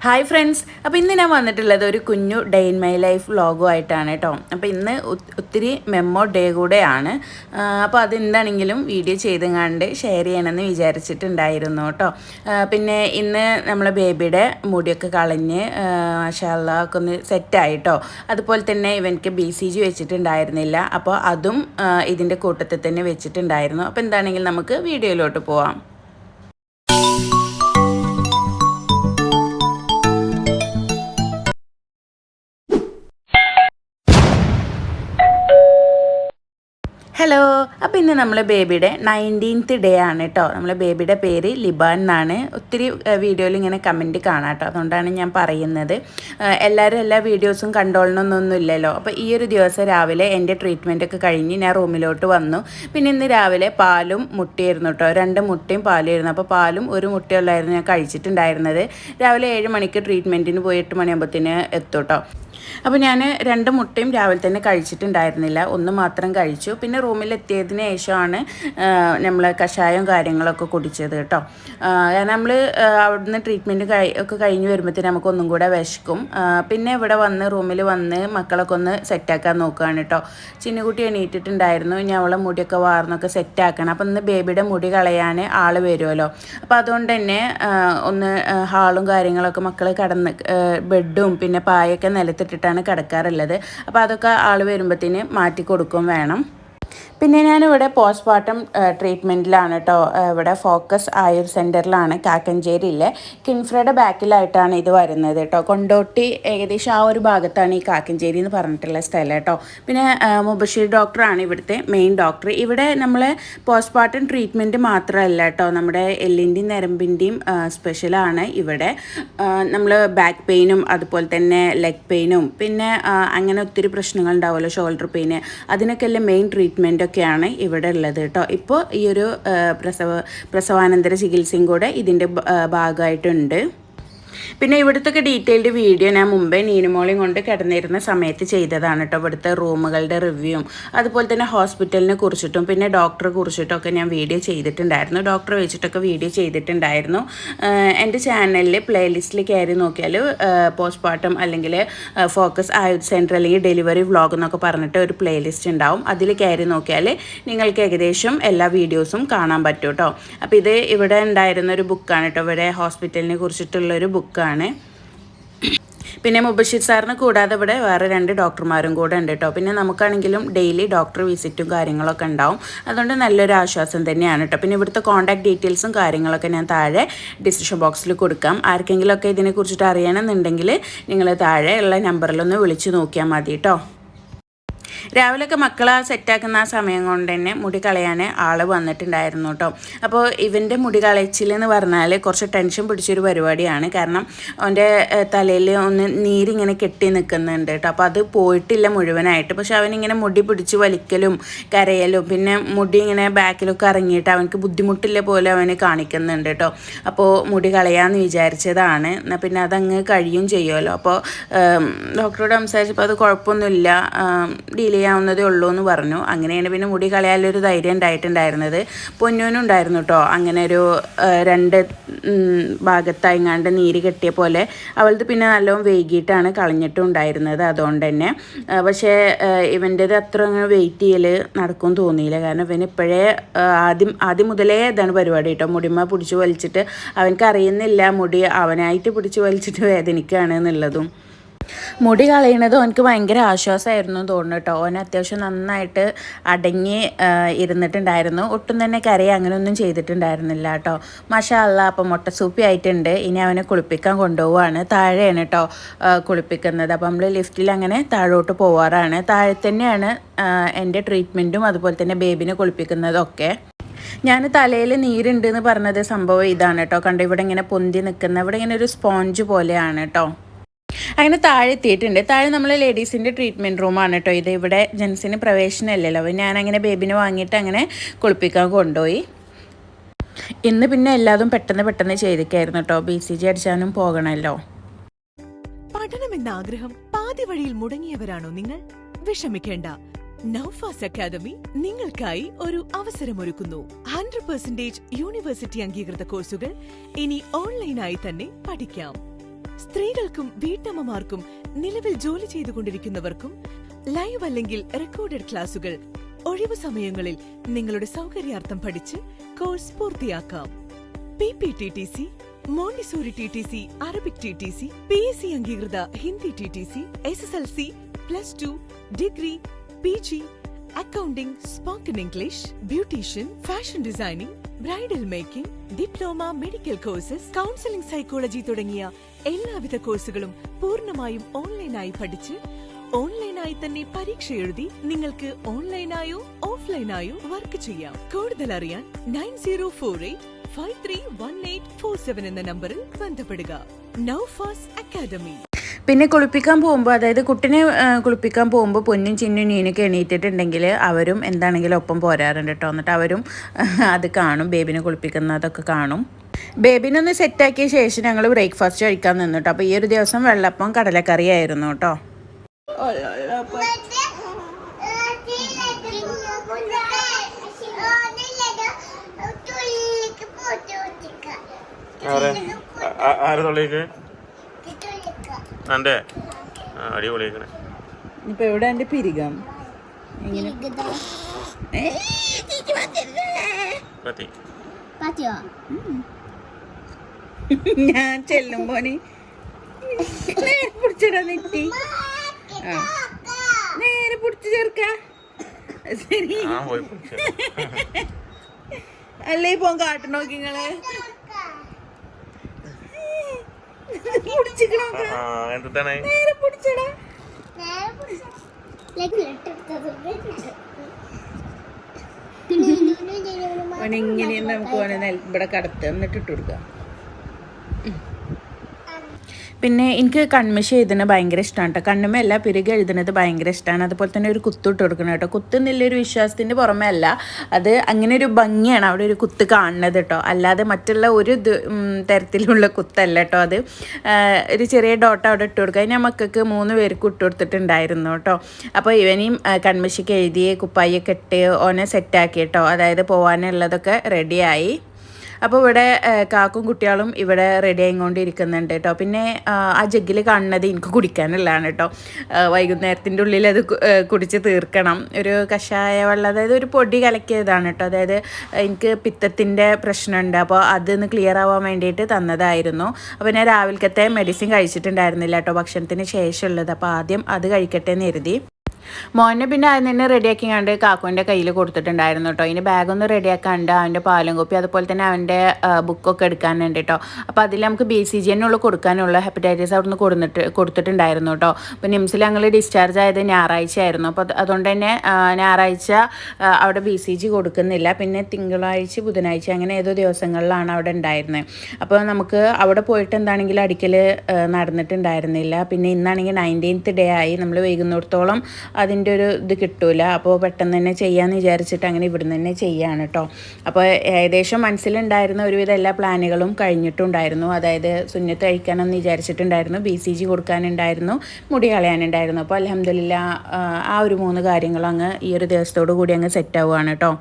Hi friends അപ്പോൾ ഇന്ന് ഞാൻ വന്നിട്ടുള്ളത് ഒരു കുഞ്ഞു ഡേ ഇൻ മൈ ലൈഫ് വ്ളോഗും ആയിട്ടാണ് കേട്ടോ. അപ്പോൾ ഇന്ന് ഒത്തിരി മെമ്മോ ഡേ കൂടെയാണ്. അപ്പോൾ അതെന്താണെങ്കിലും വീഡിയോ ചെയ്ത് കണ്ട് ഷെയർ ചെയ്യണമെന്ന് വിചാരിച്ചിട്ടുണ്ടായിരുന്നു കേട്ടോ. പിന്നെ ഇന്ന് നമ്മളെ ബേബിയുടെ മുടിയൊക്കെ കളഞ്ഞ് മഷാല്ല ഒക്കെ ഒന്ന് സെറ്റായിട്ടോ അതുപോലെ തന്നെ ഇവനക്ക് ബി സി ജി വെച്ചിട്ടുണ്ടായിരുന്നില്ല. അപ്പോൾ അതും ഇതിന്റെ കൂട്ടത്തിൽ തന്നെ വെച്ചിട്ടുണ്ടായിരുന്നു. അപ്പോൾ എന്താണെങ്കിലും നമുക്ക് വീഡിയോയിലോട്ട് പോവാം. ഹലോ. അപ്പോൾ ഇന്ന് നമ്മളെ ബേബിയുടെ നയന്റീൻത്ത് ഡേ ആണ് കേട്ടോ നമ്മളെ ബേബിയുടെ പേര് ലിബാൻ എന്നാണ്. ഒത്തിരി വീഡിയോയിൽ ഇങ്ങനെ കമന്റ് കാണാം കേട്ടോ അതുകൊണ്ടാണ് ഞാൻ പറയുന്നത്. എല്ലാവരും എല്ലാ വീഡിയോസും കണ്ടോളണമെന്നൊന്നുമില്ലല്ലോ അപ്പോൾ ഈ ഒരു ദിവസം രാവിലെ എന്റെ ഒക്കെ കഴിഞ്ഞ് ഞാൻ റൂമിലോട്ട് വന്നു. പിന്നെ ഇന്ന് രാവിലെ പാലും മുട്ടയായിരുന്നു കേട്ടോ രണ്ട് മുട്ടയും പാലായിരുന്നു. അപ്പോൾ പാലും ഒരു മുട്ടയുള്ളായിരുന്നു ഞാൻ കഴിച്ചിട്ടുണ്ടായിരുന്നത്. രാവിലെ ഏഴ് മണിക്ക് ട്രീറ്റ്മെന്റിന് പോയി എട്ട് മണിയാകുമ്പോഴത്തേന് എത്തും കേട്ടോ അപ്പോൾ ഞാൻ രണ്ട് മുട്ടയും രാവിലെ തന്നെ കഴിച്ചിട്ടുണ്ടായിരുന്നില്ല. ഒന്ന് മാത്രം കഴിച്ചു. പിന്നെ റൂമിലെത്തിയതിന് ശേഷമാണ് നമ്മൾ കഷായവും കാര്യങ്ങളൊക്കെ കുടിച്ചത് കേട്ടോ. നമ്മൾ അവിടുന്ന് ട്രീറ്റ്മെന്റ് ഒക്കെ കഴിഞ്ഞ് വരുമ്പോഴത്തേന് നമുക്ക് ഒന്നും കൂടെ വിശക്കും. പിന്നെ ഇവിടെ വന്ന് റൂമിൽ വന്ന് മക്കളൊക്കെ ഒന്ന് സെറ്റാക്കാൻ നോക്കുകയാണ് കേട്ടോ. ചിന്നുകുട്ടി എണീറ്റിട്ടുണ്ടായിരുന്നു. ഇനി അവളെ മുടിയൊക്കെ വാർന്നൊക്കെ സെറ്റാക്കണം. അപ്പം ഇന്ന് ബേബിയുടെ മുടി കളയാൻ ആൾ വരുമല്ലോ. അപ്പോൾ അതുകൊണ്ട് തന്നെ ഒന്ന് ഹാളും കാര്യങ്ങളൊക്കെ മക്കൾ കടന്ന് ബെഡും പിന്നെ പായൊക്കെ നിലത്തിട്ടിട്ടാണ് കിടക്കാറുള്ളത്. അപ്പോൾ അതൊക്കെ ആൾ വരുമ്പോഴത്തേന് മാറ്റി കൊടുക്കും വേണം. പിന്നെ ഞാനിവിടെ പോസ്റ്റ്മോർട്ടം ട്രീറ്റ്മെന്റിലാണ് കേട്ടോ ഇവിടെ ഫോക്കസ് ആയുർ സെന്ററിലാണ് കാക്കഞ്ചേരിയിലെ. കിൻഫ്രയുടെ ബാക്കിലായിട്ടാണ് ഇത് വരുന്നത് കേട്ടോ കൊണ്ടോട്ടി ഏകദേശം ആ ഒരു ഭാഗത്താണ് ഈ കാക്കഞ്ചേരി എന്ന് പറഞ്ഞിട്ടുള്ള സ്ഥലം കേട്ടോ പിന്നെ മുബശ്ശേരി ഡോക്ടറാണ് ഇവിടുത്തെ മെയിൻ ഡോക്ടർ ഇവിടെ നമ്മൾ പോസ്റ്റ്മോർട്ടം ട്രീറ്റ്മെന്റ് മാത്രമല്ല കേട്ടോ നമ്മുടെ എല്ലിന്റെയും നരമ്പിന്റെയും സ്പെഷ്യലാണ് ഇവിടെ. നമ്മൾ ബാക്ക് പെയിനും അതുപോലെ തന്നെ ലെഗ് പെയിനും പിന്നെ അങ്ങനെ ഒത്തിരി പ്രശ്നങ്ങൾ ഉണ്ടാവുമല്ലോ ഷോൾഡർ പെയിന് അതിനൊക്കെ എല്ലാം മെയിൻ ട്രീറ്റ്മെന്റ് ഒക്കെയാണ് ഇവിടെ ഉള്ളത് കേട്ടോ. ഇപ്പോൾ ഈ ഒരു പ്രസവ പ്രസവാനന്തര ചികിത്സയും കൂടെ ഇതിന്റെ ഭാഗമായിട്ടുണ്ട്. പിന്നെ ഇവിടുത്തെ ഡീറ്റെയിൽഡ് വീഡിയോ ഞാൻ മുമ്പേ നീനുമോളിയും കൊണ്ട് കിടന്നിരുന്ന സമയത്ത് ചെയ്തതാണ് കേട്ടോ ഇവിടുത്തെ റൂമുകളുടെ റിവ്യൂവും അതുപോലെ തന്നെ ഹോസ്പിറ്റലിനെ കുറിച്ചിട്ടും പിന്നെ ഡോക്ടറെ കുറിച്ചിട്ടും ഒക്കെ ഞാൻ വീഡിയോ ചെയ്തിട്ടുണ്ടായിരുന്നു. ഡോക്ടറെ വെച്ചിട്ടൊക്കെ വീഡിയോ ചെയ്തിട്ടുണ്ടായിരുന്നു. എന്റെ ചാനലിൽ പ്ലേലിസ്റ്റിൽ കയറി നോക്കിയാൽ പോസ്റ്റ്മോർട്ടം അല്ലെങ്കിൽ ഫോക്കസ് ആയുധ് സെന്റർ അല്ലെങ്കിൽ ഡെലിവറി വ്ളോഗ് എന്നൊക്കെ പറഞ്ഞിട്ട് ഒരു പ്ലേലിസ്റ്റ് ഉണ്ടാവും. അതിൽ കയറി നോക്കിയാൽ നിങ്ങൾക്ക് ഏകദേശം എല്ലാ വീഡിയോസും കാണാൻ പറ്റും കേട്ടോ അപ്പോൾ ഇത് ഇവിടെ ഉണ്ടായിരുന്ന ഒരു ബുക്കാണ് കേട്ടോ ഇവിടെ ഹോസ്പിറ്റലിനെ കുറിച്ചിട്ടുള്ള ഒരു ബുക്കാണ്. പിന്നെ മുബഷിർ സാറിന് കൂടാതെ ഇവിടെ വേറെ രണ്ട് ഡോക്ടർമാരും കൂടെ ഉണ്ട് കേട്ടോ പിന്നെ നമുക്കാണെങ്കിലും ഡെയിലി ഡോക്ടർ വിസിറ്റും കാര്യങ്ങളൊക്കെ ഉണ്ടാവും. അതുകൊണ്ട് നല്ലൊരു ആശ്വാസം തന്നെയാണ് കേട്ടോ പിന്നെ ഇവിടുത്തെ കോൺടാക്ട് ഡീറ്റെയിൽസും കാര്യങ്ങളൊക്കെ ഞാൻ താഴെ ഡിസ്ക്രിപ്ഷൻ ബോക്സിൽ കൊടുക്കാം. ആർക്കെങ്കിലുമൊക്കെ ഇതിനെക്കുറിച്ചിട്ട് അറിയണമെന്നുണ്ടെങ്കിൽ നിങ്ങൾ താഴെ ഉള്ള നമ്പറിലൊന്ന് വിളിച്ച് നോക്കിയാൽ മതി കേട്ടോ രാവിലെയൊക്കെ മക്കളെ സെറ്റാക്കുന്ന ആ സമയം കൊണ്ട് തന്നെ മുടി കളയാൻ ആൾ വന്നിട്ടുണ്ടായിരുന്നു കേട്ടോ. അപ്പോൾ ഇവന്റെ മുടി കളച്ചിലെന്ന് പറഞ്ഞാൽ കുറച്ച് ടെൻഷൻ പിടിച്ചൊരു പരിപാടിയാണ്. കാരണം അവന്റെ തലയിൽ ഒന്ന് നീരിങ്ങനെ കെട്ടി നിൽക്കുന്നുണ്ട് കേട്ടോ. അപ്പോൾ അത് പോയിട്ടില്ല മുഴുവനായിട്ട്. പക്ഷെ അവനിങ്ങനെ മുടി പിടിച്ച് വലിക്കലും കരയലും പിന്നെ മുടി ഇങ്ങനെ ബാക്കിലൊക്കെ ഇറങ്ങിയിട്ട് അവനക്ക് ബുദ്ധിമുട്ടില്ല പോലെ അവന് കാണിക്കുന്നുണ്ട് കേട്ടോ. അപ്പോൾ മുടി കളയാമെന്ന് വിചാരിച്ചതാണ്. എന്നാൽ പിന്നെ അതങ്ങ് കഴിയും ചെയ്യുമല്ലോ. അപ്പോൾ ഡോക്ടറോട് സംസാരിച്ചപ്പോൾ അത് കുഴപ്പമൊന്നുമില്ല. ഡീൽ ചെയ്യാവുന്നതേ ഉള്ളൂ എന്ന് പറഞ്ഞു. അങ്ങനെയാണ് പിന്നെ മുടി കളയാനൊരു ധൈര്യം ഉണ്ടായിട്ടുണ്ടായിരുന്നത്. പൊന്നൂനും ഉണ്ടായിരുന്നു കേട്ടോ അങ്ങനെ ഒരു രണ്ട് ഭാഗത്തായിങ്ങാണ്ട് നീര് കെട്ടിയ പോലെ അവളത് പിന്നെ നല്ലോണം വൈകിട്ടാണ് കളഞ്ഞിട്ടും ഉണ്ടായിരുന്നത് അതുകൊണ്ട് തന്നെ പക്ഷേ ഇവന്റേത് അത്ര അങ്ങനെ വെയിറ്റ് ചെയ്യൽ നടക്കും തോന്നിയില്ല. കാരണം ഇവൻ ഇപ്പോഴേ ആദ്യം ആദ്യം മുതലേ ഇതാണ് പരിപാടി കേട്ടോ മുടിമ പിടിച്ച് വലിച്ചിട്ട് അവനക്ക് അറിയുന്നില്ല മുടി അവനായിട്ട് പിടിച്ച് വലിച്ചിട്ട് വേദനിക്കുകയാണ് എന്നുള്ളതും. മുടി കളയണത് അവനക്ക് ഭയങ്കര ആശ്വാസമായിരുന്നു തോന്നുന്നു കേട്ടോ. അവൻ അത്യാവശ്യം നന്നായിട്ട് അടങ്ങി ഇരുന്നിട്ടുണ്ടായിരുന്നു. ഒട്ടും തന്നെ കരയെ അങ്ങനെയൊന്നും ചെയ്തിട്ടുണ്ടായിരുന്നില്ല കേട്ടോ. മഷാല്ല അപ്പം മുട്ട സൂപ്പി ആയിട്ടുണ്ട്. ഇനി അവനെ കുളിപ്പിക്കാൻ കൊണ്ടുപോവാണ്. താഴെയാണ് കേട്ടോ കുളിപ്പിക്കുന്നത്. അപ്പം നമ്മൾ ലിഫ്റ്റിൽ അങ്ങനെ താഴോട്ട് പോവാറാണ്. താഴെ തന്നെയാണ് എന്റെ ട്രീറ്റ്മെന്റും അതുപോലെ തന്നെ ബേബിനെ കുളിപ്പിക്കുന്നതൊക്കെ. ഞാൻ തലയിൽ നീരുണ്ട് എന്ന് പറഞ്ഞത് സംഭവം ഇതാണ് കേട്ടോ. കണ്ടോ ഇവിടെ ഇങ്ങനെ പൊന്തി നിൽക്കുന്ന ഇവിടെ ഇങ്ങനെ ഒരു സ്പോഞ്ച് പോലെയാണ് കേട്ടോ. അങ്ങനെ താഴെ എത്തിയിട്ടുണ്ട്. താഴെ നമ്മൾ ലേഡീസിന്റെ ട്രീറ്റ്മെന്റ് റൂമാണ് കേട്ടോ ഇത്. ഇവിടെ ജെൻസിന് പ്രവേശനമല്ലല്ലോ. അപ്പോൾ ഞാൻ അങ്ങനെ ബേബിനെ വാങ്ങിയിട്ട് അങ്ങനെ കുളിപ്പിക്കാൻ കൊണ്ടുപോയി. ഇന്ന് പിന്നെ എല്ലാതും പെട്ടെന്ന് പെട്ടെന്ന് ചെയ്തിരിക്കായിരുന്നു കേട്ടോ ബി സി ജി അടിച്ചാനും പോകണമല്ലോ പഠനമെന്ന ആഗ്രഹം പാതി വഴിയിൽ മുടങ്ങിയവരാണോ നിങ്ങൾ? വിഷമിക്കേണ്ട. നൌഫാസ് അക്കാദമി നിങ്ങൾക്കായി ഒരു അവസരമൊരുക്കുന്നു. ഹൺഡ്രഡ് പെർസെന്റേജ് യൂണിവേഴ്സിറ്റി അംഗീകൃത കോഴ്സുകൾ ഇനി ഓൺലൈനായി തന്നെ പഠിക്കാം. സ്ത്രീകൾക്കും വീട്ടമ്മമാർക്കും നിലവിൽ ജോലി ചെയ്തുകൊണ്ടിരിക്കുന്നവർക്കും ലൈവ് അല്ലെങ്കിൽ റെക്കോർഡഡ് ക്ലാസുകൾ ഒഴിവു സമയങ്ങളിൽ നിങ്ങളുടെ സൗകര്യാർത്ഥം പഠിച്ച് കോഴ്സ് പൂർത്തിയാക്കാം. P P T T C Montessori T T C Arabic T T C P S C അംഗീകൃത Hindi T T C S S L C plus two degree P G accounting spoken English beautician fashion designing bridal making diploma medical courses counselling psychology തുടങ്ങിയ എല്ലാവിധ കോഴ്സുകളും പൂർണമായും ഓൺലൈനായി പഠിച്ച് ഓൺലൈനായി തന്നെ പരീക്ഷ എഴുതി നിങ്ങൾക്ക് ഓൺലൈനായോ ഓഫ്ലൈനായോ വർക്ക് ചെയ്യാം. കൂടുതൽ അറിയാൻ nine zero four eight five three one eight four seven എന്ന നമ്പറിൽ ബന്ധപ്പെടുക. നൌഫാസ് അക്കാദമി. പിന്നെ കുളിപ്പിക്കാൻ പോകുമ്പോൾ അതായത് കുട്ടിനെ കുളിപ്പിക്കാൻ പോകുമ്പോൾ പൊന്നും ചിന്നും നീനൊക്കെ എണീറ്റിട്ടുണ്ടെങ്കിൽ അവരും എന്താണെങ്കിലും ഒപ്പം പോരാറുണ്ട് കേട്ടോ എന്നിട്ട് അവരും അത് കാണും. ബേബിനെ കുളിപ്പിക്കുന്നതൊക്കെ കാണും. ബേബിനെ ഒന്ന് സെറ്റാക്കിയ ശേഷം ഞങ്ങൾ ബ്രേക്ക്ഫാസ്റ്റ് കഴിക്കാൻ നിന്നു കേട്ടോ അപ്പോൾ ഈ ഒരു ദിവസം വെള്ളപ്പം കടലക്കറി ആയിരുന്നു കേട്ടോ ആരെ? ആരെ തൊള്ളിക്ക് എന്റെ അടിപൊളിയാക്കണേ ഇപ്പൊ എവിടെ എന്റെ പിരികം? ഞാൻ ചെല്ലുമ്പോ പിടിച്ചിടാ നെറ്റി. ആ. നേരെ പിടിച്ചു ചേർക്ക. ശരി. ആ പോയി അല്ലേ ഇപ്പൊ കാട്ടു നോക്കി ആ എന്താണ് ഇങ്ങനെ നമുക്ക് വേണമെങ്കിൽ ഇവിടെ കടത്ത് എന്നിട്ട് ഇട്ട് കൊടുക്കാം. പിന്നെ എനിക്ക് കൺമശ എഴുതുന്നത് ഭയങ്കര ഇഷ്ടമാണ് കേട്ടോ കണ്ണുമല്ല പിരുക എഴുതുന്നത് ഭയങ്കര ഇഷ്ടമാണ് അതുപോലെ തന്നെ ഒരു കുത്തിട്ട് കൊടുക്കണം കേട്ടോ കുത്ത് എന്നുള്ളൊരു വിശ്വാസത്തിന്റെ പുറമേ അല്ല അത് അങ്ങനെ ഒരു ഭംഗിയാണ് അവിടെ ഒരു കുത്ത് കാണുന്നത് കേട്ടോ അല്ലാതെ മറ്റുള്ള ഒരു തരത്തിലുള്ള കുത്തല്ല കേട്ടോ അത്. ഒരു ചെറിയ ഡോട്ട് അവിടെ ഇട്ട് കൊടുക്കുക ഞാൻ മക്കൾക്ക് മൂന്ന് പേർക്ക് ഇട്ട് കൊടുത്തിട്ടുണ്ടായിരുന്നു കേട്ടോ അപ്പോൾ ഇവനെയും ആ, എഴുതിയ എഴുതി കുപ്പായൊക്കെ ഇട്ട് ഓനെ സെറ്റാക്കി കേട്ടോ അതായത് പോകാനുള്ളതൊക്കെ റെഡിയായി അപ്പോൾ ഇവിടെ കാക്കും കുട്ടികളും ഇവിടെ റെഡി ആയിക്കൊണ്ടിരിക്കുന്നുണ്ട് കേട്ടോ പിന്നെ ആ, ജഗ്ഗിൽ കാണുന്നത് എനിക്ക് കുടിക്കാനുള്ളതാണ് കേട്ടോ വൈകുന്നേരത്തിന്റെ ഉള്ളിൽ അത് കുടിച്ച് തീർക്കണം. ഒരു കഷായ വെള്ളം അതായത് ഒരു പൊടി കലക്കിയതാണ് കേട്ടോ അതായത് എനിക്ക് പിത്തത്തിന്റെ പ്രശ്നമുണ്ട്. അപ്പോൾ അതൊന്ന് ക്ലിയർ ആവാൻ വേണ്ടിയിട്ട് തന്നതായിരുന്നു. അപ്പോൾ ഞാൻ രാവിലത്തെ മെഡിസിൻ കഴിച്ചിട്ടുണ്ടായിരുന്നില്ല കേട്ടോ ഭക്ഷണത്തിന് ശേഷമുള്ളത്. അപ്പോൾ ആദ്യം അത് കഴിക്കട്ടെ എന്ന് കരുതി. മോനെ പിന്നെ അതിന് തന്നെ റെഡിയാക്കി കണ്ട് കാക്കുവിന്റെ കയ്യിൽ കൊടുത്തിട്ടുണ്ടായിരുന്നു കേട്ടോ. ഇനി ബാഗൊന്ന് റെഡിയാക്കാണ്ട് അവന്റെ പാലും കോപ്പി അതുപോലെ തന്നെ അവന്റെ ബുക്കൊക്കെ എടുക്കാനുണ്ട് കേട്ടോ. അപ്പോൾ അതിൽ നമുക്ക് ബി സി ജി എന്നുള്ള കൊടുക്കാനുള്ള ഹെപ്പറ്റൈറ്റിസ് അവിടുന്ന് കൊടുത്തിട്ട് കൊടുത്തിട്ടുണ്ടായിരുന്നു കേട്ടോ. അപ്പോൾ നിംസിൽ ഞങ്ങൾ ഡിസ്ചാർജ് ആയത് ഞായറാഴ്ച ആയിരുന്നു. അപ്പോൾ അത് അതുകൊണ്ട് തന്നെ ഞായറാഴ്ച അവിടെ ബി സി ജി കൊടുക്കുന്നില്ല. പിന്നെ തിങ്കളാഴ്ച ബുധനാഴ്ച അങ്ങനെ ഏതോ ദിവസങ്ങളിലാണ് അവിടെ ഉണ്ടായിരുന്നത് അപ്പോൾ നമുക്ക് അവിടെ പോയിട്ട് എന്താണെങ്കിലും അടിക്കൽ നടന്നിട്ടുണ്ടായിരുന്നില്ല. പിന്നെ ഇന്നാണെങ്കിൽ നയന്റീൻത്ത് ഡേ ആയി. നമ്മൾ വൈകുന്നിടത്തോളം അതിന്റെ ഒരു ഇത് കിട്ടൂല. അപ്പോൾ പെട്ടെന്ന് തന്നെ ചെയ്യാമെന്ന് വിചാരിച്ചിട്ട് അങ്ങനെ ഇവിടുന്ന് തന്നെ ചെയ്യാണ് കേട്ടോ അപ്പോൾ ഏകദേശം മനസ്സിലുണ്ടായിരുന്ന ഒരുവിധ എല്ലാ പ്ലാനുകളും കഴിഞ്ഞിട്ടുണ്ടായിരുന്നു. അതായത് സുന്നത്ത് കഴിക്കാനെന്ന് വിചാരിച്ചിട്ടുണ്ടായിരുന്നു. ബി സി ജി കൊടുക്കാനുണ്ടായിരുന്നു. മുടി കളയാനുണ്ടായിരുന്നു. അപ്പോൾ അലഹമില്ല ആ ഒരു മൂന്ന് കാര്യങ്ങളും അങ്ങ് ഈ ഒരു ദിവസത്തോടു കൂടി അങ്ങ് സെറ്റ് ആവുകയാണ് കേട്ടോ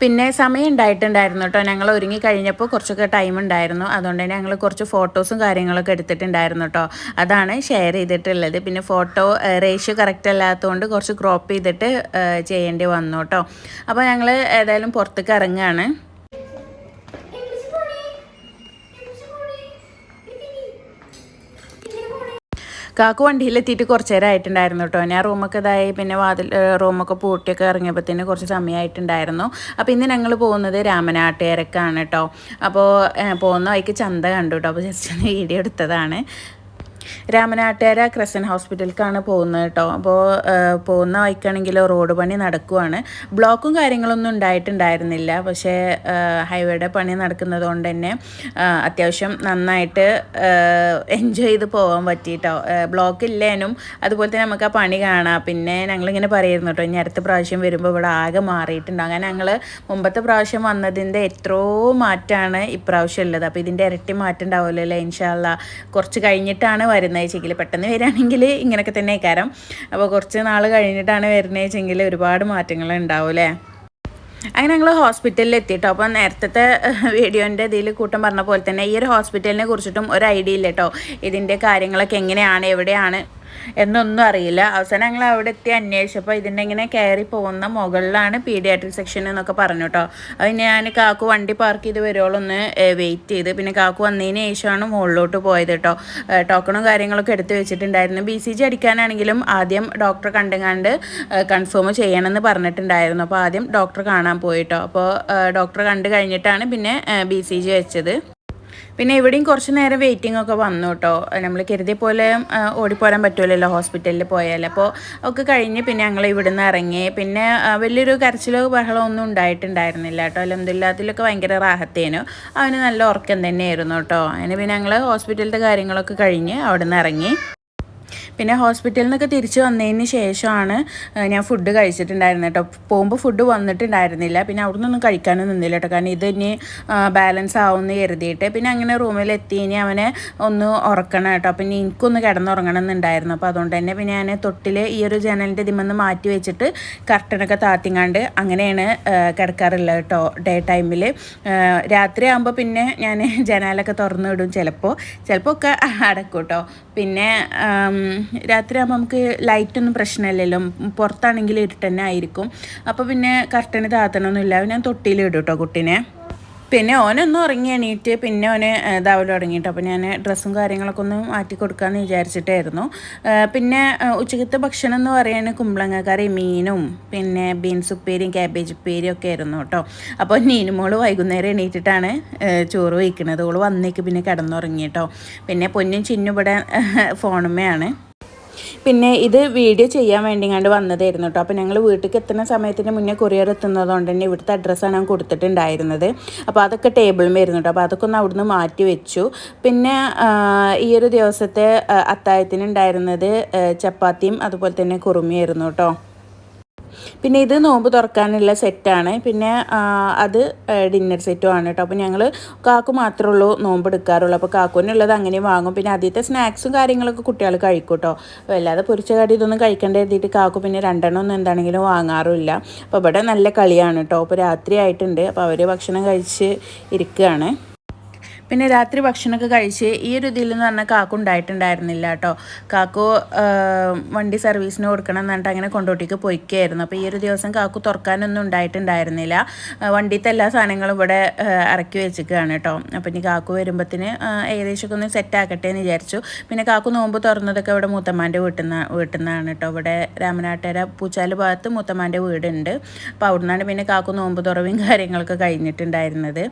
പിന്നെ സമയം ഉണ്ടായിട്ടുണ്ടായിരുന്നു കേട്ടോ. ഞങ്ങൾ ഒരുങ്ങി കഴിഞ്ഞപ്പോൾ കുറച്ചൊക്കെ ടൈം ഉണ്ടായിരുന്നു. അതുകൊണ്ട് തന്നെ ഞങ്ങൾ കുറച്ച് ഫോട്ടോസും കാര്യങ്ങളൊക്കെ എടുത്തിട്ടുണ്ടായിരുന്നു കേട്ടോ. അതാണ് ഷെയർ ചെയ്തിട്ടുള്ളത്. പിന്നെ ഫോട്ടോ റേഷ്യോ കറക്റ്റ് അല്ലാത്തതുകൊണ്ട് കുറച്ച് ക്രോപ്പ് ചെയ്തിട്ട് ചെയ്യേണ്ടി വന്നു കേട്ടോ. അപ്പോൾ ഞങ്ങൾ ഏതായാലും പുറത്തേക്ക് ഇറങ്ങുകയാണ്. കാക്കു വണ്ടിയിലെത്തിയിട്ട് കുറച്ച് നേരം ആയിട്ടുണ്ടായിരുന്നു കേട്ടോ. ഞാൻ റൂമൊക്കെ ഇതായി പിന്നെ വാതിൽ റൂമൊക്കെ പൂട്ടിയൊക്കെ ഇറങ്ങിയപ്പോഴത്തേന് കുറച്ച് സമയമായിട്ടുണ്ടായിരുന്നു അപ്പോൾ ഇന്ന് ഞങ്ങൾ പോകുന്നത് രാമനാട്ടുകരക്കാണ് കേട്ടോ. അപ്പോൾ പോകുന്ന വഴിക്ക് ചന്ത കണ്ടു കേട്ടോ. അപ്പോൾ ജസ്റ്റ് ഒന്ന് വീഡിയോ എടുത്തതാണ്. രാമനാട്ടുകര ക്രസൻ ഹോസ്പിറ്റലിലേക്കാണ് പോകുന്നത് കേട്ടോ. അപ്പോൾ പോകുന്ന വഴിക്കാണെങ്കിൽ റോഡ് പണി നടക്കുവാണ്. ബ്ലോക്കും കാര്യങ്ങളൊന്നും ഉണ്ടായിട്ടുണ്ടായിരുന്നില്ല. പക്ഷേ ഹൈവേയുടെ പണി നടക്കുന്നത് കൊണ്ട് തന്നെ അത്യാവശ്യം നന്നായിട്ട് എൻജോയ് ചെയ്ത് പോകാൻ പറ്റി കേട്ടോ. ബ്ലോക്ക് ഇല്ലേനും അതുപോലെ തന്നെ നമുക്ക് ആ പണി കാണാം. പിന്നെ ഞങ്ങളിങ്ങനെ പറയുന്നു കേട്ടോ ഇനി അടുത്ത പ്രാവശ്യം വരുമ്പോൾ ഇവിടെ ആകെ മാറിയിട്ടുണ്ട്. അങ്ങനെ ഞങ്ങൾ മുമ്പത്തെ പ്രാവശ്യം വന്നതിന്റെ എത്രയോ മാറ്റമാണ് ഇപ്രാവശ്യം ഉള്ളത്. അപ്പോൾ ഇതിന്റെ ഇരട്ടി മാറ്റം ഉണ്ടാവുമല്ലോ അല്ലേ? ഇൻഷാല്ല കുറച്ച് കഴിഞ്ഞിട്ടാണ് വരുന്നത് വെച്ചെങ്കിൽ പെട്ടെന്ന് വരികയാണെങ്കിൽ ഇങ്ങനെയൊക്കെ തന്നെ കയറാം അപ്പോൾ കുറച്ച് നാൾ കഴിഞ്ഞിട്ടാണ് വരുന്നത് വെച്ചെങ്കിൽ ഒരുപാട് മാറ്റങ്ങൾ ഉണ്ടാവും അല്ലേ? അങ്ങനെ ഞങ്ങൾ ഹോസ്പിറ്റലിൽ എത്തിയിട്ടോ അപ്പോൾ നേരത്തെ വീഡിയോന്റെ ഇതിൽ കൂട്ടം പറഞ്ഞ പോലെ തന്നെ ഈ ഒരു ഹോസ്പിറ്റലിനെ കുറിച്ചിട്ടും ഒരു ഐഡിയ ഇല്ല കേട്ടോ. ഇതിന്റെ കാര്യങ്ങളൊക്കെ എങ്ങനെയാണ് എവിടെയാണ് എന്നൊന്നും അറിയില്ല. അവസാനം ഞങ്ങൾ അവിടെ എത്തി അന്വേഷിച്ചപ്പോൾ ഇതിന്റെ ഇങ്ങനെ കയറി പോകുന്ന മുകളിലാണ് പീഡിയാട്രിക് സെക്ഷൻ എന്നൊക്കെ പറഞ്ഞു കേട്ടോ അത് ഞാൻ കാക്കു വണ്ടി പാർക്ക് ചെയ്ത് വരുവോളൊന്ന് വെയിറ്റ് ചെയ്ത്. പിന്നെ കാക്കു വന്നതിന് ശേഷമാണ് മുകളിലോട്ട് പോയത് കേട്ടോ ടോക്കണും കാര്യങ്ങളൊക്കെ എടുത്ത് വെച്ചിട്ടുണ്ടായിരുന്നു. ബി സി ജി അടിക്കാനാണെങ്കിലും ആദ്യം ഡോക്ടർ കണ്ടുങ്ങാണ്ട് കൺഫേം ചെയ്യണമെന്ന് പറഞ്ഞിട്ടുണ്ടായിരുന്നു. അപ്പോൾ ആദ്യം ഡോക്ടർ കാണാൻ പോയിട്ടോ അപ്പോൾ ഡോക്ടറെ കണ്ടു കഴിഞ്ഞിട്ടാണ് പിന്നെ ബി സി ജി വെച്ചത്. പിന്നെ ഇവിടെയും കുറച്ച് നേരം വെയിറ്റിംഗ് ഒക്കെ വന്നു കേട്ടോ നമ്മൾ കരുതിയ പോലെ ഓടിപ്പോരാൻ പറ്റുമല്ലോ ഹോസ്പിറ്റലിൽ പോയാൽ അപ്പോൾ ഒക്കെ കഴിഞ്ഞ് പിന്നെ ഞങ്ങൾ ഇവിടുന്ന് ഇറങ്ങി പിന്നെ വലിയൊരു കരച്ചിലോ ബഹളമോ ഒന്നും ഉണ്ടായിട്ടുണ്ടായിരുന്നില്ല കേട്ടോ അലഹമില്ല അതിലൊക്കെ ഭയങ്കര റാഹത്തേനു. അവന് നല്ല ഉറക്കം തന്നെയായിരുന്നു കേട്ടോ അതിന് പിന്നെ ഞങ്ങൾ ഹോസ്പിറ്റലിലത്തെ കാര്യങ്ങളൊക്കെ കഴിഞ്ഞ് അവിടുന്ന് ഇറങ്ങി പിന്നെ ഹോസ്പിറ്റലിൽ നിന്നൊക്കെ തിരിച്ച് വന്നതിന് ശേഷമാണ് ഞാൻ ഫുഡ് കഴിച്ചിട്ടുണ്ടായിരുന്നത് കേട്ടോ. പോകുമ്പോൾ ഫുഡ് വന്നിട്ടുണ്ടായിരുന്നില്ല. പിന്നെ അവിടെ നിന്നൊന്നും കഴിക്കാനും നിന്നില്ല കേട്ടോ. കാരണം ഇത് ഇനി ബാലൻസ് ആവുമെന്ന് കരുതിയിട്ട് പിന്നെ അങ്ങനെ റൂമിൽ എത്തി. ഇനി അവനെ ഒന്ന് ഉറക്കണം കേട്ടോ. പിന്നെ എനിക്കൊന്ന് കിടന്നുറങ്ങണം എന്നുണ്ടായിരുന്നു. അപ്പോൾ അതുകൊണ്ട് തന്നെ പിന്നെ ഞാൻ തൊട്ടിൽ ഈ ഒരു ജനലിന്റെ ഇതിമെന്ന് മാറ്റി വെച്ചിട്ട് കർട്ടനൊക്കെ താത്തിങ്ങാണ്ട് അങ്ങനെയാണ് കിടക്കാറുള്ളത് കേട്ടോ. ഡേ ടൈമിൽ രാത്രി ആകുമ്പോൾ പിന്നെ ഞാൻ ജനാലൊക്കെ തുറന്നു വിടും ചിലപ്പോൾ ചിലപ്പോൾ ഒക്കെ അടക്കും കേട്ടോ. പിന്നെ രാത്രിയാകുമ്പോൾ നമുക്ക് ലൈറ്റൊന്നും പ്രശ്നമില്ലല്ലോ. പുറത്താണെങ്കിൽ ഇരുട്ട് തന്നെ ആയിരിക്കും. അപ്പോൾ പിന്നെ കർട്ടന് താത്തണമൊന്നുമില്ല ഞാൻ തൊട്ടിയിലിടും കേട്ടോ കുട്ടീനെ. പിന്നെ ഓനൊന്നും ഉറങ്ങി എണീറ്റ് പിന്നെ ഓന് ഇതാവലും തുടങ്ങിയിട്ട്. അപ്പോൾ ഞാൻ ഡ്രസ്സും കാര്യങ്ങളൊക്കെ ഒന്ന് മാറ്റി കൊടുക്കാമെന്ന് വിചാരിച്ചിട്ടായിരുന്നു. പിന്നെ ഉച്ചക്കത്തെ ഭക്ഷണം എന്ന് പറയുന്നത് കുമ്പളങ്ങ കറി മീനും പിന്നെ ബീൻസ് ഉപ്പേരിയും ക്യാബേജ് ഉപ്പേരിയും ഒക്കെ ആയിരുന്നു കേട്ടോ. അപ്പോൾ നീനുമോൾ വൈകുന്നേരം എണീറ്റിട്ടാണ് ചോറ് വയ്ക്കുന്നത് ഓൾ വന്നേക്ക് പിന്നെ കിടന്നുറങ്ങി കേട്ടോ. പിന്നെ പൊന്നും ചിന്നും ഇവിടെ ഫോണുമ്മയാണ്. പിന്നെ ഇത് വീഡിയോ ചെയ്യാൻ വേണ്ടി കണ്ട് വന്നതായിരുന്നു കേട്ടോ അപ്പോൾ ഞങ്ങൾ വീട്ടിലേക്ക് എത്തുന്ന സമയത്തിന് മുന്നേ കൊറിയർ എത്തുന്നതുകൊണ്ട് തന്നെ ഇവിടുത്തെ അഡ്രസ്സാണ് ഞാൻ കൊടുത്തിട്ടുണ്ടായിരുന്നത്. അപ്പോൾ അതൊക്കെ ടേബിളിൽ കേട്ടോ അപ്പോൾ അതൊക്കെ ഒന്ന് അവിടുന്ന് മാറ്റി വെച്ചു. പിന്നെ ഈ ഒരു ദിവസത്തെ അത്തായത്തിനുണ്ടായിരുന്നത് ചപ്പാത്തിയും അതുപോലെ തന്നെ കുറുമിയായിരുന്നു കേട്ടോ പിന്നെ ഇത് നോമ്പ് തുറക്കാനുള്ള സെറ്റാണ്. പിന്നെ അത് ഡിന്നർ സെറ്റും ആണ് കേട്ടോ അപ്പോൾ ഞങ്ങൾ കാക്കു മാത്രമേ ഉള്ളൂ നോമ്പ് എടുക്കാറുള്ളൂ. അപ്പോൾ കാക്കുവിനുള്ളത് അങ്ങനെ വാങ്ങും. പിന്നെ ആദ്യത്തെ സ്നാക്സും കാര്യങ്ങളൊക്കെ കുട്ടികൾ കഴിക്കും കേട്ടോ വല്ലാതെ പൊരിച്ച കടി ഇതൊന്നും കഴിക്കേണ്ട എഴുതിയിട്ട് കാക്കു പിന്നെ രണ്ടെണ്ണം ഒന്നും എന്താണെങ്കിലും വാങ്ങാറുമില്ല. അപ്പോൾ ഇവിടെ നല്ല കളിയാണ് കേട്ടോ അപ്പോൾ രാത്രി ആയിട്ടുണ്ട്. അപ്പോൾ അവർ ഭക്ഷണം കഴിച്ച് ഇരിക്കുകയാണ് പിന്നെ രാത്രി ഭക്ഷണമൊക്കെ കഴിച്ച് ഈ ഒരു ഇതിൽ എന്ന് പറഞ്ഞാൽ കാക്കു ഉണ്ടായിട്ടുണ്ടായിരുന്നില്ല കേട്ടോ. കാക്കു വണ്ടി സർവീസിന് കൊടുക്കണം എന്ന് പറഞ്ഞിട്ട് അങ്ങനെ കൊണ്ടോട്ടിക്ക് പോയിക്കായിരുന്നു. അപ്പോൾ ഈ ഒരു ദിവസം കാക്കു തുറക്കാനൊന്നും ഉണ്ടായിട്ടുണ്ടായിരുന്നില്ല. വണ്ടിയിലത്തെ എല്ലാ സാധനങ്ങളും ഇവിടെ ഇറക്കി വെച്ചിരിക്കുകയാണ് കേട്ടോ. അപ്പോൾ ഇനി കാക്കു വരുമ്പത്തിന് ഏകദേശമൊക്കെ ഒന്ന് സെറ്റ് ആക്കട്ടെ എന്ന് വിചാരിച്ചു. പിന്നെ കാക്കു നോമ്പ് തുറന്നതൊക്കെ ഇവിടെ മൂത്തമ്മാന്റെ വീട്ടിൽ നിന്ന് വീട്ടിൽ നിന്നാണ് കേട്ടോ. ഇവിടെ രാമനാട്ടര പൂച്ചാൽ ഭാഗത്ത് മൂത്തമ്മാന്റെ വീടുണ്ട്. അപ്പോൾ അവിടുന്നാണ് പിന്നെ കാക്കു നോമ്പ് തുറവും കാര്യങ്ങളൊക്കെ കഴിഞ്ഞിട്ടുണ്ടായിരുന്നത്.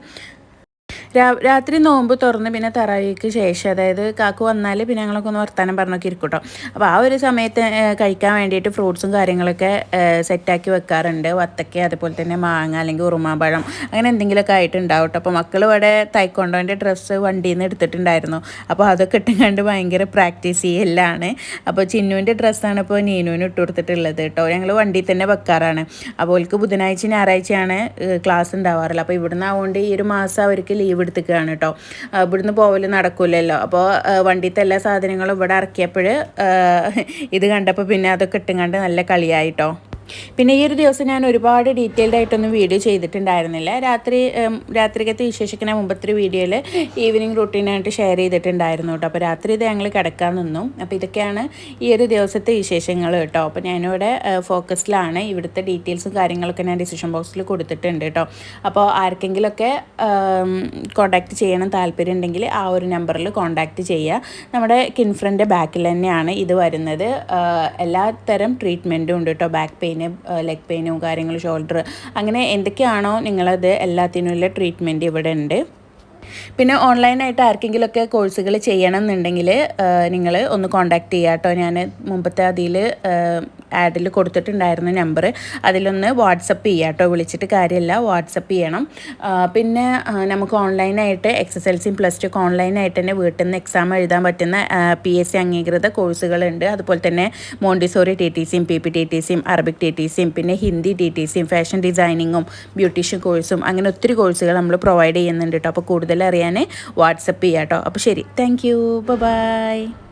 രാത്രി നോമ്പ് തുറന്ന് പിന്നെ തറാവിക്ക് ശേഷം അതായത് കാക്കു വന്നാൽ പിന്നെ ഞങ്ങളൊക്കെ ഒന്ന് വർത്താനം പറഞ്ഞൊക്കെ ഇരിക്കും കേട്ടോ അപ്പോൾ ആ ഒരു സമയത്ത് കഴിക്കാൻ വേണ്ടിയിട്ട് ഫ്രൂട്ട്സും കാര്യങ്ങളൊക്കെ സെറ്റാക്കി വെക്കാറുണ്ട്. വത്തക്ക അതുപോലെ തന്നെ മാങ്ങ അല്ലെങ്കിൽ ഉറുമാമ്പഴം അങ്ങനെ എന്തെങ്കിലുമൊക്കെ ആയിട്ടുണ്ടാവും കേട്ടോ അപ്പോൾ മക്കൾ ഇവിടെ തൈക്കൊണ്ടോന്റെ ഡ്രസ്സ് വണ്ടിയിൽ നിന്ന് എടുത്തിട്ടുണ്ടായിരുന്നു. അപ്പോൾ അതൊക്കെ ഇട്ടുകൊണ്ട് ഭയങ്കര പ്രാക്ടീസ് ചെയ്യലാണ്. അപ്പോൾ ചിന്നുവിന്റെ ഡ്രസ്സാണ് ഇപ്പോൾ നീനുവിന് ഇട്ട് കൊടുത്തിട്ടുള്ളത് കേട്ടോ ഞങ്ങൾ വണ്ടിയിൽ തന്നെ വെക്കാറാണ്. അപ്പോൾ അവർക്ക് ബുധനാഴ്ച ഞായറാഴ്ചയാണ് ക്ലാസ് ഉണ്ടാവാറില്ല അപ്പോൾ ഇവിടുന്ന് ആവുകൊണ്ട് ഈ ഒരു മാസം അവർക്ക് ലീവ് എടുത്തിക്കുകയാണ് കേട്ടോ. ഇവിടുന്ന് പോവൽ നടക്കില്ലല്ലോ അപ്പോൾ വണ്ടിയിലത്തെ എല്ലാ സാധനങ്ങളും ഇവിടെ ഇറക്കിയപ്പോൾ ഇത് കണ്ടപ്പോൾ പിന്നെ അതൊക്കെ ഇട്ടും കണ്ട് നല്ല കളിയായിട്ടോ പിന്നെ ഈ ഒരു ദിവസം ഞാൻ ഒരുപാട് ഡീറ്റെയിൽഡ് ആയിട്ടൊന്നും വീഡിയോ ചെയ്തിട്ടുണ്ടായിരുന്നില്ല. രാത്രി രാത്രിക്കത്തെ വിശേഷിക്കുന്ന മുമ്പത്തെ വീഡിയോയിൽ ഈവനിങ് റൂട്ടീനായിട്ട് ഷെയർ ചെയ്തിട്ടുണ്ടായിരുന്നു കേട്ടോ. അപ്പോൾ രാത്രി ഇത് ഞങ്ങൾ കിടക്കാൻ നിന്നു. അപ്പോൾ ഇതൊക്കെയാണ് ഈ ഒരു ദിവസത്തെ വിശേഷങ്ങൾ കേട്ടോ. അപ്പോൾ ഞാനിവിടെ ഫോക്കസിലാണ് ഇവിടുത്തെ ഡീറ്റെയിൽസും കാര്യങ്ങളൊക്കെ ഞാൻ ഡിസിഷൻ ബോക്സിൽ കൊടുത്തിട്ടുണ്ട് കേട്ടോ. അപ്പോൾ ആർക്കെങ്കിലുമൊക്കെ കോണ്ടാക്ട് ചെയ്യണം താല്പര്യം ഉണ്ടെങ്കിൽ ആ ഒരു നമ്പറിൽ കോണ്ടാക്ട് ചെയ്യുക. നമ്മുടെ കിൻഫ്രന്റെ ബാക്കിൽ തന്നെയാണ് ഇത് വരുന്നത്. എല്ലാത്തരം എല്ലാ തരം ട്രീറ്റ്മെന്റും ഉണ്ട് കേട്ടോ. ബാക്ക് പെയിന് ലെഗ് പെയിനും കാര്യങ്ങൾ ഷോൾഡർ അങ്ങനെ എന്തൊക്കെയാണോ നിങ്ങളത് എല്ലാത്തിനുമുള്ള ട്രീറ്റ്മെന്റ് ഇവിടെ ഉണ്ട്. പിന്നെ ഓൺലൈനായിട്ട് ആർക്കെങ്കിലുമൊക്കെ കോഴ്സുകൾ ചെയ്യണം എന്നുണ്ടെങ്കിൽ നിങ്ങൾ ഒന്ന് കോണ്ടാക്ട് ചെയ്യുക കേട്ടോ ഞാൻ മുമ്പത്തെ അതിൽ ആഡിൽ കൊടുത്തിട്ടുണ്ടായിരുന്ന നമ്പർ അതിലൊന്ന് വാട്സപ്പ് ചെയ്യുക കേട്ടോ വിളിച്ചിട്ട് കാര്യമില്ല വാട്സപ്പ് ചെയ്യണം. പിന്നെ നമുക്ക് ഓൺലൈനായിട്ട് എക്സ് എസ് എൽ സിയും പ്ലസ് ടു ഓൺലൈനായിട്ട് തന്നെ വീട്ടിൽ നിന്ന് എക്സാം എഴുതാൻ പറ്റുന്ന പി എസ് സി അംഗീകൃത കോഴ്സുകളുണ്ട് അതുപോലെ തന്നെ മോണ്ടിസോറി ടി ടി സിയും പി പി ടി ടി സിയും അറബിക് ടി ടി സിയും പിന്നെ ഹിന്ദി ടി ടി സിയും ഫാഷൻ ഡിസൈനിങ്ങും ബ്യൂട്ടീഷ്യൻ കോഴ്സും അങ്ങനെ ഒത്തിരി കോഴ്സുകൾ നമ്മൾ പ്രൊവൈഡ് ചെയ്യുന്നുണ്ട് കേട്ടോ അപ്പോൾ കൂടുതൽ അറിയാൻ വാട്സപ്പ് ചെയ്യാം കേട്ടോ അപ്പോൾ ശരി. Thank you by